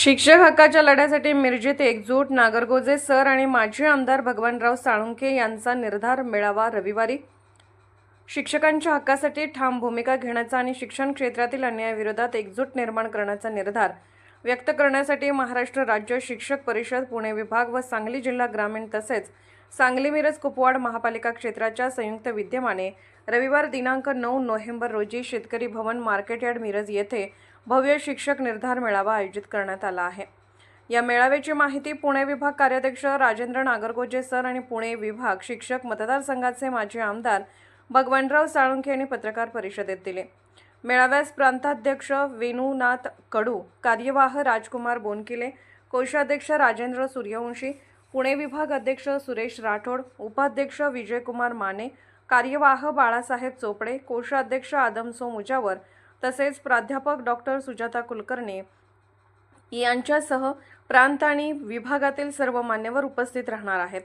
शिक्षक हक्काच्या लढ्यासाठी मिरजेत एकजूट नागरगोजे सर आणि माजी आमदार भगवानराव साळुंखे यांचा निर्धार मेळावा रविवारी. शिक्षकांच्या हक्कासाठी ठाम भूमिका घेण्याचा आणि शिक्षण क्षेत्रातील अन्यायाविरोधात एकजूट निर्माण करण्याचा निर्धार व्यक्त करण्यासाठी महाराष्ट्र राज्य शिक्षक परिषद पुणे विभाग व सांगली जिल्हा ग्रामीण तसेच सांगली मिरज कुपवाड महापालिका क्षेत्राच्या संयुक्त विद्यमाने रविवार दिनांक नऊ नोव्हेंबर रोजी शेतकरी भवन मार्केट यार्ड मिरज येथे भव्य शिक्षक निर्धार मेळावा आयोजित करण्यात आला आहे. या मेळाव्याची माहिती पुणे विभाग कार्याध्यक्ष राजेंद्र नागरगोजे सर आणि पुणे विभाग शिक्षक मतदारसंघाचे माजी आमदार भगवानराव साळुंखे यांनी पत्रकार परिषदेत दिले. मेळाव्यास प्रांताध्यक्ष वेणूनाथ कडू कार्यवाह राजकुमार बोनकिले कोषाध्यक्ष राजेंद्र सूर्यवंशी पुणे विभाग अध्यक्ष सुरेश राठोड उपाध्यक्ष विजयकुमार माने कार्यवाह बाळासाहेब चोपडे कोषाध्यक्ष आदमसो मुजावर तसेच प्राध्यापक डॉक्टर सुजाता कुलकर्णी यांच्यासह प्रांत आणि विभागातील सर्व मान्यवर उपस्थित राहणार आहेत.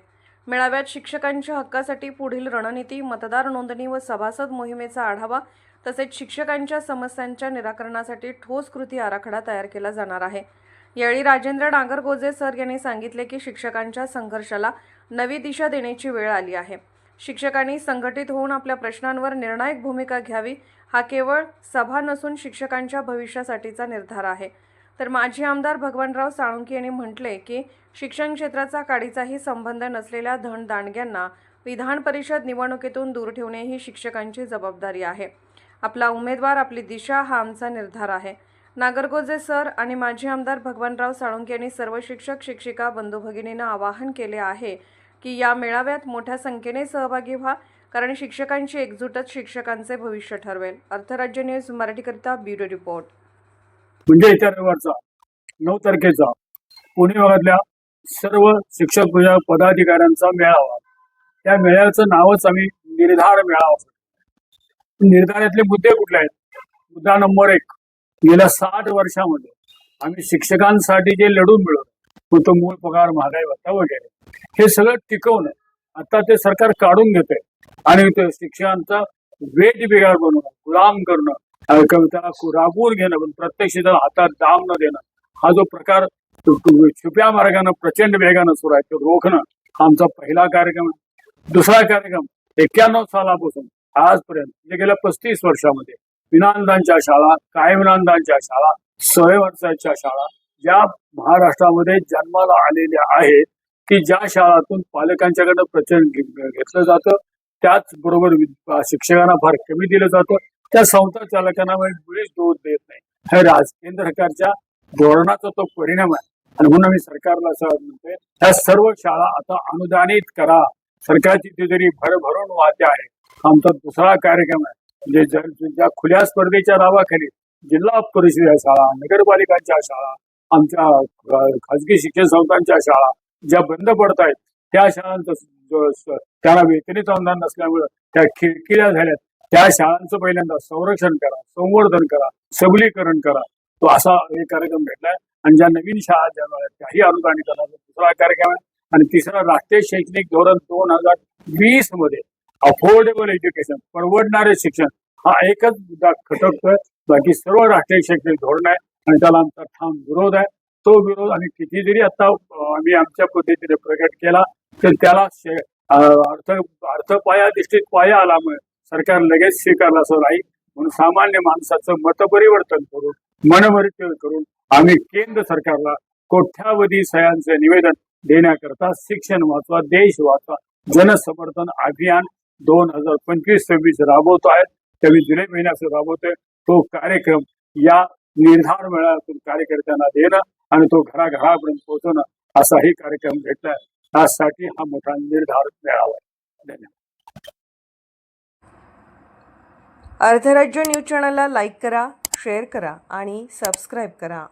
मेळाव्यात शिक्षकांच्या हक्कासाठी पुढील रणनीती मतदार नोंदणी व सभासद मोहिमेचा आढावा तसेच शिक्षकांच्या समस्यांच्या निराकरणासाठी ठोस कृती आराखडा तयार केला जाणार आहे. यावेळी राजेंद्र डांगरगोजे सर यांनी सांगितले की शिक्षकांच्या संघर्षाला नवी दिशा देण्याची वेळ आली आहे. शिक्षकांनी संघटित होऊन आपल्या प्रश्नांवर निर्णायक भूमिका घ्यावी हा केवळ सभा नसून शिक्षकांच्या भविष्यासाठीचा निर्धार आहे. तर माजी आमदार भगवानराव साळुंके यांनी म्हटले की शिक्षण क्षेत्राचा काडीचाही संबंध नसलेल्या धन दांडग्यांना विधान परिषद निवडणुकीतून दूर ठेवणे ही शिक्षकांची जबाबदारी आहे. आपला उमेदवार आपली दिशा हा आमचा निर्धार आहे. नागरगोजे सर आणि माजी आमदार भगवानराव साळुंके यांनी सर्व शिक्षक शिक्षिका बंधू भगिनींना आवाहन केले आहे की या मेळाव्यात मोठ्या संख्येने सहभागी व्हा कारण शिक्षकांची एकजूटच शिक्षकांचे भविष्य ठरवेल. अर्थराज्य न्यूज मराठीकरिता ब्युरो रिपोर्ट. म्हणजे येत्या रविवारचा नऊ तारखेचा पुणे भागातल्या सर्व शिक्षक पदाधिकाऱ्यांचा मेळावा. त्या मेळाव्याचं नावच आम्ही निर्धार मेळावा निर्धारातले मुद्दे कुठले आहेत? मुद्दा नंबर एक गेल्या साठ वर्षामध्ये आम्ही शिक्षकांसाठी जे लढून मिळवलं तो मूळ पगार महागाई भत्ता वगैरे हे सगळं टिकवणं आता ते सरकार काढून घेते आणि ते शिक्षणाचा वेट बिगाड बनवणं गुलाम करणं कविता राबवून घेणं पण प्रत्यक्ष त्याला हातात दाम न देणं हा जो प्रकार छुप्या मार्गानं प्रचंड वेगानं सुरू आहे तो रोखणं हा आमचा पहिला कार्यक्रम दुसरा कार्यक्रम एक्क्याण्णव सालापासून आजपर्यंत म्हणजे गेल्या पस्तीस वर्षामध्ये विनांदांच्या शाळा काय विनांदांच्या शाळा वर्षाच्या शाळा ज्या महाराष्ट्रामध्ये जन्माला आलेल्या आहेत की ज्या शाळातून पालकांच्याकडनं प्रचंड घेतलं जातं त्याचबरोबर शिक्षकांना फार कमी दिलं जातं. त्या संस्था चालकांना म्हणजे मुळीच दोष देत नाही. हे राज केंद्र सरकारच्या धोरणाचा तो परिणाम आहे. आणि म्हणून मी सरकारला असं म्हणतोय ह्या सर्व शाळा आता अनुदानित करा. सरकारची तिजोरी भरभरून वाहते आहे. आमचा दुसरा कार्यक्रम आहे. म्हणजे जर ज्या खुल्या स्पर्धेच्या नावाखाली जिल्हा परिषद शाळा नगरपालिकांच्या शाळा आमच्या खाजगी शिक्षण संस्थांच्या शाळा ज्या बंद पडत आहेत त्या शाळांचं त्याला स- वेतनित अनुदान नसल्यामुळं त्या खिडकिड्या झाल्यात. त्या शाळांचं पहिल्यांदा संरक्षण करा संवर्धन करा सबलीकरण करा. तो असा एक कार्यक्रम भेटलाय आणि ज्या नवीन शाळा ज्या आहेत, त्याही अनुदानित दुसरा कार्यक्रम आहे. आणि तिसरा राष्ट्रीय शैक्षणिक धोरण दोन हजार वीसमध्ये अफोर्डेबल एज्युकेशन परवडणारे शिक्षण हा एकच मुद्दा खटकतोय. बाकी सर्व राष्ट्रीय शैक्षणिक धोरण आहे. आणि त्याला आमचा ठाम विरोध आहे. तो विरोध आणि किती जरी आता आम्ही आमच्या पद्धतीने प्रकट केला तर त्याला अर्थ अर्थ दृष्टीत पाया आल्यामुळे सरकार लगेच स्वीकारला असं नाही. म्हणून सामान्य माणसाचं मतपरिवर्तन करून मनमरिचय करून आम्ही केंद्र सरकारला कोट्यावधी सह्यांचे निवेदन देण्याकरता शिक्षण वाचवा देश वाचवा जनसमर्थन अभियान दोन हजार पंचवीस सव्वीस राबवतो आहेत त्यावेळी जुलै महिन्याचं राबवतोय. तो कार्यक्रम या निर्धार मेळाव्यातून कार्यकर्त्यांना देणं आणि तो घराघरापर्यंत पोहोचवणं असाही कार्यक्रम घेतलाय. त्यासाठी हा मोठा निर्धार मेळावा धन्यवाद. अर्धराज्य न्यूज चॅनलला लाईक करा शेअर करा आणि सबस्क्राईब करा.